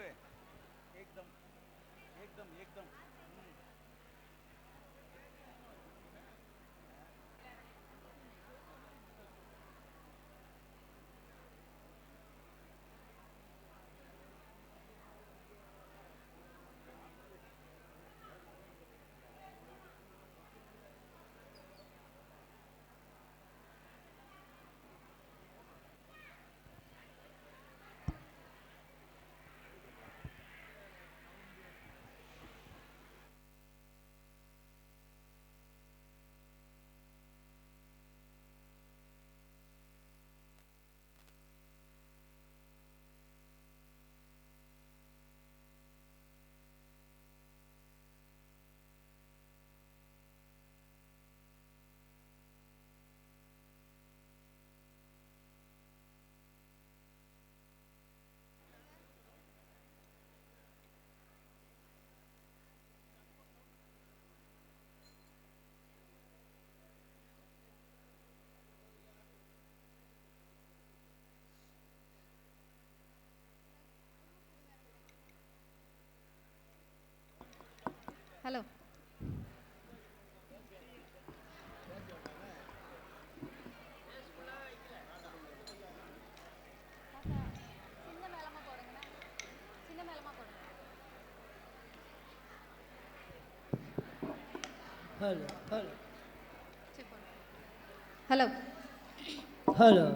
एकदम एकदम एकदम। ஹலோ ஹலோ ஹலோ ஹலோ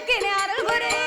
உனக்கு அருள்புரே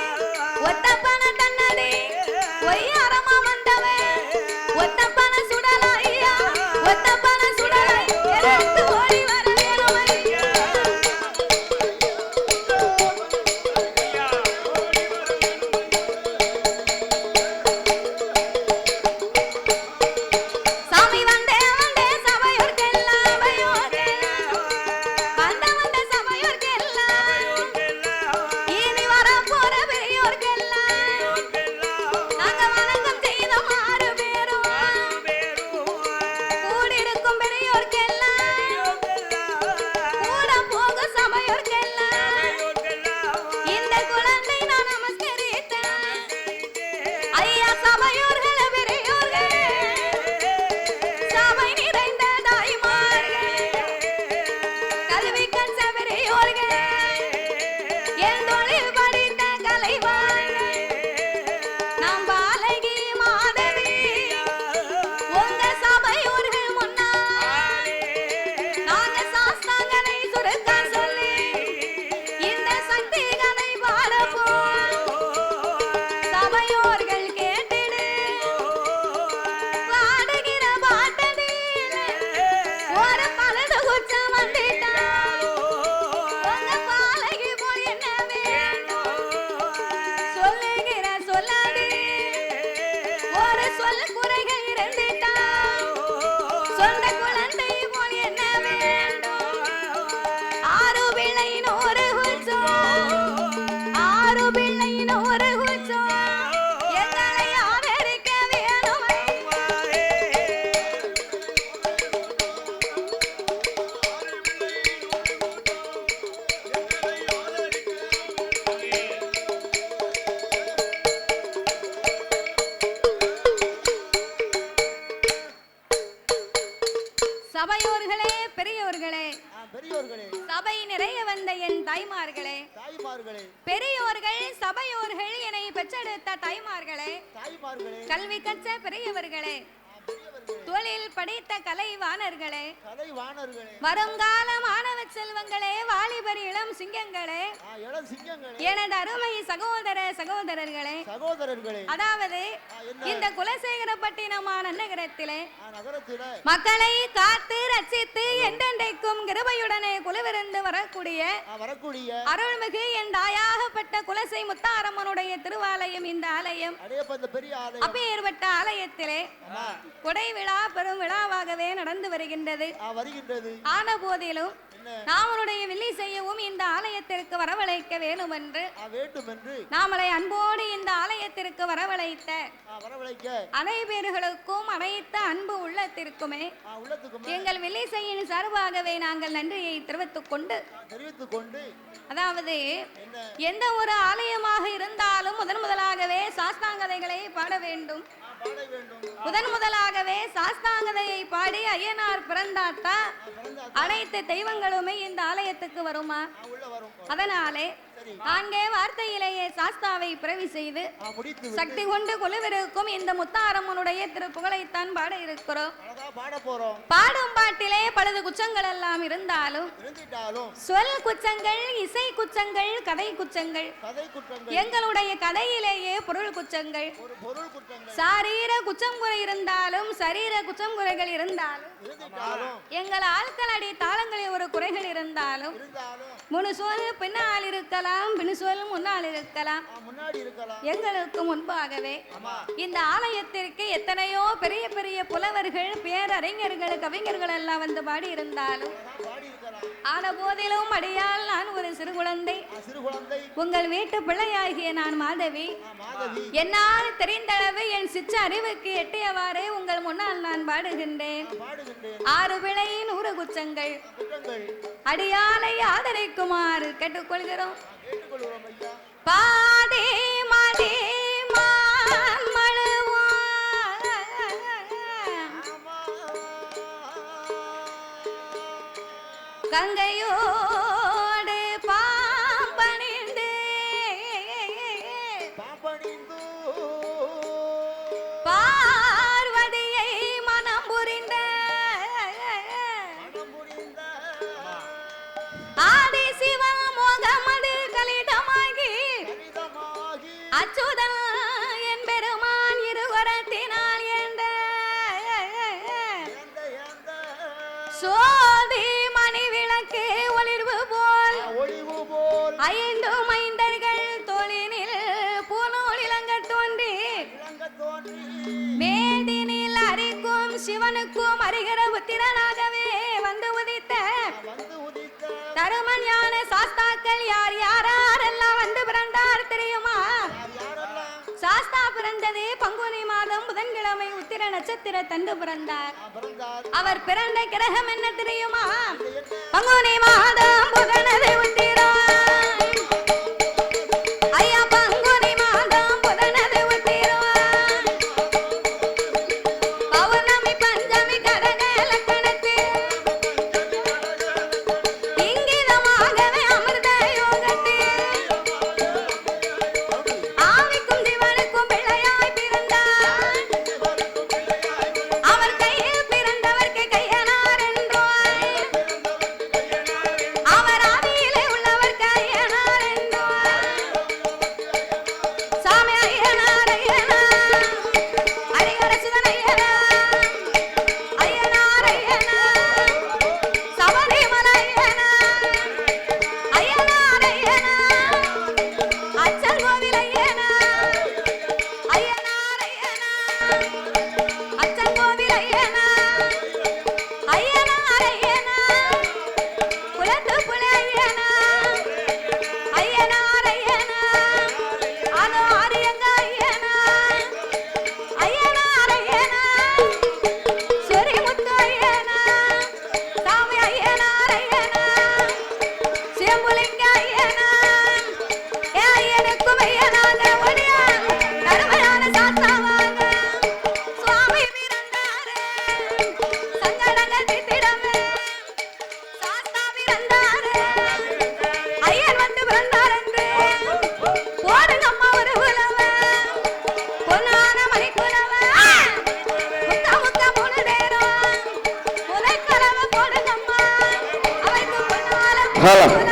பெரியோர்களே. சபை நிறைய வந்த என் தாய்மார்களே. தாய்மார்களே. பெரியோர்கள் சபையோர்கள் என்னை பெற்றெடுத்த தாய்மார்களே. தாய்மார்களே. கல்வி கற்ற பெரியவர்களே. தொழில் படித்த கலைவாணர்களே கலை வாணர்களே வருங்கால மாணவ செல்வங்களே வாலிபர் இளம் சிங்கங்களே எனது அருமை சகோதர சகோதரர்களே சகோதரர்களே. அதாவது இந்த குலசேகரப்பட்டினமான நகரத்திலே மக்களை காத்து ரட்சித்து என்றென்றைக்கும் கிருபையுடனே குலவிருந்து வரக்கூடிய வரக்கூடிய. அருள்மிகு என் தாயாகப்பட்ட குலசை முத்தாரம்மனுடைய திருவாலயம் இந்த ஆலயம். அப்பேற்பட்ட ஆலயத்திலே கொடை விழா பெரும் விழாவாகவே நடந்து வருகின்றது. வருகின்றது. ஆன போதிலும் நாமளுடைய வில்லி செய்யவும் இந்த ஆலயத்திற்கு வரவழைக்க வேணும் என்று நாமளை அன்போடு இந்த ஆலயத்திற்கு வரவழைத்த அனைவர்களுக்கும் அனைத்து அன்பு உள்ளத்திற்குமே எங்கள் வில்லிசையின் சார்பாகவே நாங்கள் நன்றியை தெரிவித்துக் கொண்டு தெரிவித்துக் கொண்டு. அதாவது எந்த ஒரு ஆலயமாக இருந்தாலும் முதன் முதலாகவே சாஸ்தாங்கதைகளை பாட வேண்டும். முதன் முதலாகவே சாஸ்தாங்கதையை பாடி ஐயனார் பிறந்தாத்தா பிறந்த அனைத்து தெய்வங்களுமே இந்த ஆலயத்துக்கு வருமா? அதனாலே நான்கே வார்த்தையிலேயே சாஸ்தாவை பிறவி செய்து சக்தி கொண்டு கொலுவிருக்கும் இந்த முத்தாரம்மனுடைய திருப்புகழைத்தான் பாட இருக்கிறோம். பாட பாட்டிலே பலது குச்சங்கள் எல்லாம் இருந்தாலும் சொல் குச்சங்கள் இசை குச்சங்கள் கதை குச்சங்கள் எங்களுடைய கதையிலேயே பொருள் குச்சங்கள். சாரீர குச்சம் குறை இருந்தாலும் சரீர குச்சம் குறைகள் இருந்தாலும் எங்கள் ஆட்களடி தாளங்களில் ஒரு குறைகள் இருந்தாலும் முனு சொல் பின்னால் இருக்கலாம் பின்னு சொல் முன்னால் இருக்கலாம். எங்களுக்கு முன்பாகவே இந்த ஆலயத்திற்கு எத்தனையோ பெரிய பெரிய புலவர்கள் பேரறிஞர்கள் கவிஞர்கள் எல்லாம் வந்து பாடி இருந்தாலும் ஆன போதிலும் அடியால் நான் ஒரு சிறு குழந்தை. உங்கள் வீட்டு பிள்ளையாகிய நான் மாதவி. என்னால் தெரிந்தளவு என் சிச்ச அறிவுக்கு எட்டியவாறே உங்கள் முன்னால் நான் பாடுகின்றேன். ஆறு பிழை நூறு குச்சங்கள் அடியாலை ஆதரிக்குமாறு கேட்டுக்கொள்கிறோம் ஆ, கேட்டுக்கொள்கிறோம். ஐயா பாதே மதே eso. நட்சத்திர தண்டு பிறந்தார். அவர் பிறந்த கிரகம் என்ன தெரியுமா பங்குனி மாதம் புதனது உத்திரம் ஹலோ பொன்மணித்ததா